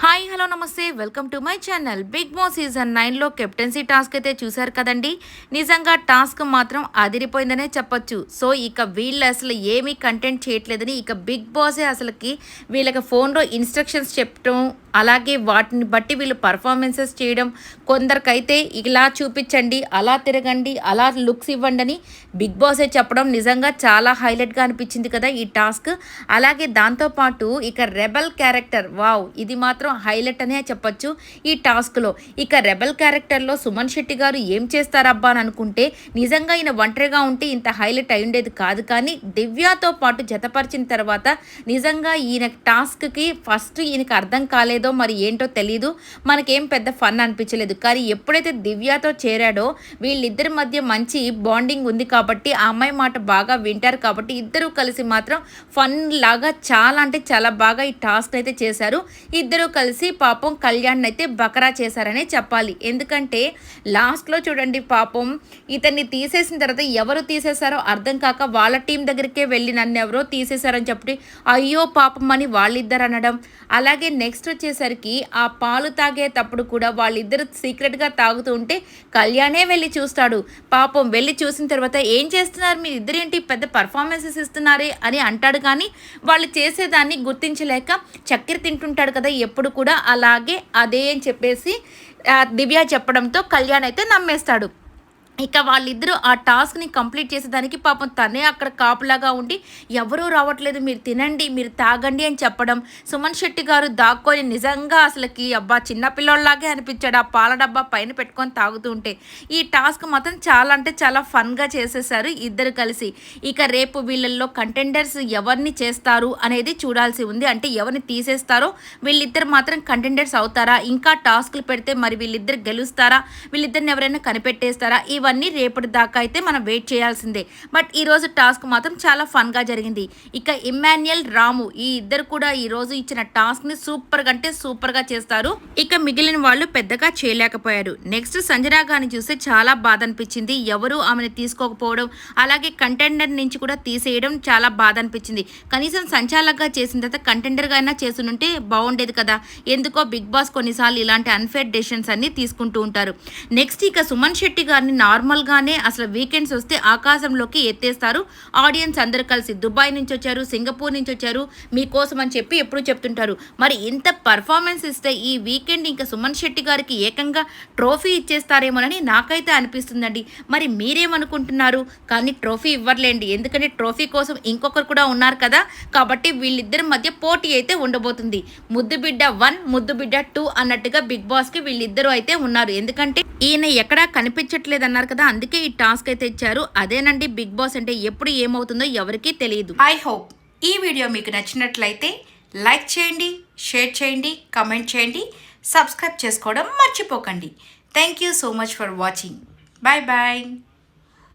Hi hello నమస్తే. Welcome to my channel. Big boss season నైన్లో captaincy task అయితే చూశారు కదండి. నిజంగా టాస్క్ మాత్రం అదిరిపోయిందనే చెప్పొచ్చు. సో ఇక వీళ్ళు అసలు ఏమీ కంటెంట్ చేయట్లేదని ఇక బిగ్ బాసే అసలుకి వీళ్ళకి ఫోన్లో ఇన్స్ట్రక్షన్స్ చెప్పడం అలాగే వాటిని బట్టి వీళ్ళు పర్ఫార్మెన్సెస్ చేయడం కొందరికైతే ఇలా చూపించండి అలా తిరగండి అలా లుక్స్ ఇవ్వండి అని బిగ్ బాసే చెప్పడం నిజంగా చాలా హైలైట్గా అనిపించింది కదా ఈ టాస్క్ అలాగే దాంతోపాటు ఇక రెబల్ క్యారెక్టర్ వావ్ ఇది మాత్రం హైలైట్ అనే చెప్పొచ్చు ఈ టాస్క్లో ఇక రెబల్ క్యారెక్టర్లో సుమన్ శెట్టి గారు ఏం చేస్తారబ్బా అని అనుకుంటే నిజంగా ఈయన ఒంటరిగా ఉంటే ఇంత హైలైట్ అయి ఉండేది కాదు కానీ దివ్యతో పాటు జతపరిచిన తర్వాత నిజంగా ఈయన టాస్క్కి ఫస్ట్ ఈయనకి అర్థం కాలేదు చేసేదో మరి ఏంటో తెలీదు. మనకేం పెద్ద ఫన్ అనిపించలేదు. కానీ ఎప్పుడైతే దివ్యతో చేరాడో వీళ్ళిద్దరి మధ్య మంచి బాండింగ్ ఉంది కాబట్టి ఆ అమ్మాయి మాట బాగా వింటారు కాబట్టి ఇద్దరు కలిసి మాత్రం ఫన్ లాగా చాలా అంటే చాలా బాగా ఈ టాస్క్ అయితే చేశారు. ఇద్దరు కలిసి పాపం కళ్యాణ్ అయితే బకరా చేశారనే చెప్పాలి. ఎందుకంటే లాస్ట్లో చూడండి పాపం ఇతన్ని తీసేసిన తర్వాత ఎవరు తీసేశారో అర్థం కాక వాళ్ళ టీం దగ్గరికే వెళ్ళి నన్ను ఎవరో తీసేశారని చెప్పి అయ్యో పాపం అని వాళ్ళిద్దరు అనడం. అలాగే నెక్స్ట్ వచ్చేసి వచ్చేసరికి ఆ పాలు తాగేటప్పుడు కూడా వాళ్ళిద్దరు సీక్రెట్గా తాగుతూ ఉంటే కళ్యాణే వెళ్ళి చూస్తాడు. పాపం వెళ్ళి చూసిన తర్వాత ఏం చేస్తున్నారు? మీ ఇద్దరేంటి పెద్ద పర్ఫార్మెన్సెస్ ఇస్తున్నారే అని అంటాడు కానీ వాళ్ళు చేసేదాన్ని గుర్తించలేక చక్కెర తింటుంటాడు కదా ఎప్పుడు కూడా అలాగే అదే అని చెప్పేసి దివ్య చెప్పడంతో కళ్యాణ్ అయితే నమ్మేస్తాడు. ఇక వాళ్ళిద్దరూ ఆ టాస్క్ని కంప్లీట్ చేసేదానికి పాపం తనే అక్కడ కాపులాగా ఉండి ఎవరూ రావట్లేదు మీరు తినండి మీరు తాగండి అని చెప్పడం. సుమన్ శెట్టి గారు దాక్కొని నిజంగా అసలుకి అబ్బా చిన్నపిల్లోళ్ళలాగే అనిపించాడు. ఆ పాల డబ్బా పైన పెట్టుకొని తాగుతూ ఉంటే ఈ టాస్క్ మాత్రం చాలా అంటే చాలా ఫన్గా చేసేసారు ఇద్దరు కలిసి. ఇక రేపు వీళ్ళల్లో కంటెండర్స్ ఎవరిని చేస్తారు అనేది చూడాల్సి ఉంది. అంటే ఎవరిని తీసేస్తారో వీళ్ళిద్దరు మాత్రం కంటెండర్స్ అవుతారా? ఇంకా టాస్క్లు పెడితే మరి వీళ్ళిద్దరు గెలుస్తారా? వీళ్ళిద్దరిని ఎవరైనా కనిపెట్టేస్తారా? ఈ ఇవన్నీ రేపటి దాకా అయితే మనం వెయిట్ చేయాల్సిందే. బట్ ఈరోజు టాస్క్ మాత్రం చాలా ఫన్గా జరిగింది. ఇక ఇమాన్యుయల్ రాము ఈ ఇద్దరు కూడా ఈరోజు ఇచ్చిన టాస్క్ని సూపర్గా అంటే సూపర్గా చేస్తారు. ఇక మిగిలిన వాళ్ళు పెద్దగా చేయలేకపోయారు. నెక్స్ట్ సంజనా గారిని చూస్తే చాలా బాధ అనిపించింది. ఎవరు ఆమెను తీసుకోకపోవడం అలాగే కంటెండర్ నుంచి కూడా తీసేయడం చాలా బాధ అనిపించింది. కనీసం సంచాలకగా చేసిన తర్వాత కంటెండర్గా అయినా చేస్తుంటే బాగుండేది కదా. ఎందుకో బిగ్ బాస్ కొన్నిసార్లు ఇలాంటి అన్ఫేర్ డెసిషన్స్ అన్ని తీసుకుంటూ ఉంటారు. నెక్స్ట్ ఇక సుమన్ శెట్టి గారిని నార్మల్గానే అసలు వీకెండ్స్ వస్తే ఆకాశంలోకి ఎత్తేస్తారు. ఆడియన్స్ అందరు కలిసి దుబాయ్ నుంచి వచ్చారు సింగపూర్ నుంచి వచ్చారు మీకోసం అని చెప్పి ఎప్పుడు చెప్తుంటారు. మరి ఇంత పర్ఫార్మెన్స్ ఇస్తే ఈ వీకెండ్ ఇంకా సుమన్ శెట్టి గారికి ఏకంగా ట్రోఫీ ఇచ్చేస్తారేమోనని నాకైతే అనిపిస్తుందండి. మరి మీరేమనుకుంటున్నారు? కానీ ట్రోఫీ ఇవ్వర్లేండి ఎందుకంటే ట్రోఫీ కోసం ఇంకొకరు కూడా ఉన్నారు కదా. కాబట్టి వీళ్ళిద్దరి మధ్య పోటీ అయితే ఉండబోతుంది. ముద్దు బిడ్డ వన్ ముద్దు బిడ్డ టూ అన్నట్టుగా బిగ్ బాస్కి వీళ్ళిద్దరూ అయితే ఉన్నారు. ఎందుకంటే ఈయన ఎక్కడా కనిపించట్లేదన్నారు అన్నారు కదా అందుకే ఈ టాస్క్ అయితే ఇచ్చారు. అదేనండి బిగ్ బాస్ అంటే ఎప్పుడు ఏమవుతుందో ఎవరికీ తెలియదు ఐ హోప్ ఈ వీడియో మీకు నచ్చినట్లయితే లైక్ చేయండి షేర్ చేయండి కమెంట్ చేయండి సబ్స్క్రైబ్ చేసుకోవడం మర్చిపోకండి. Thank you so much for watching. Bye bye.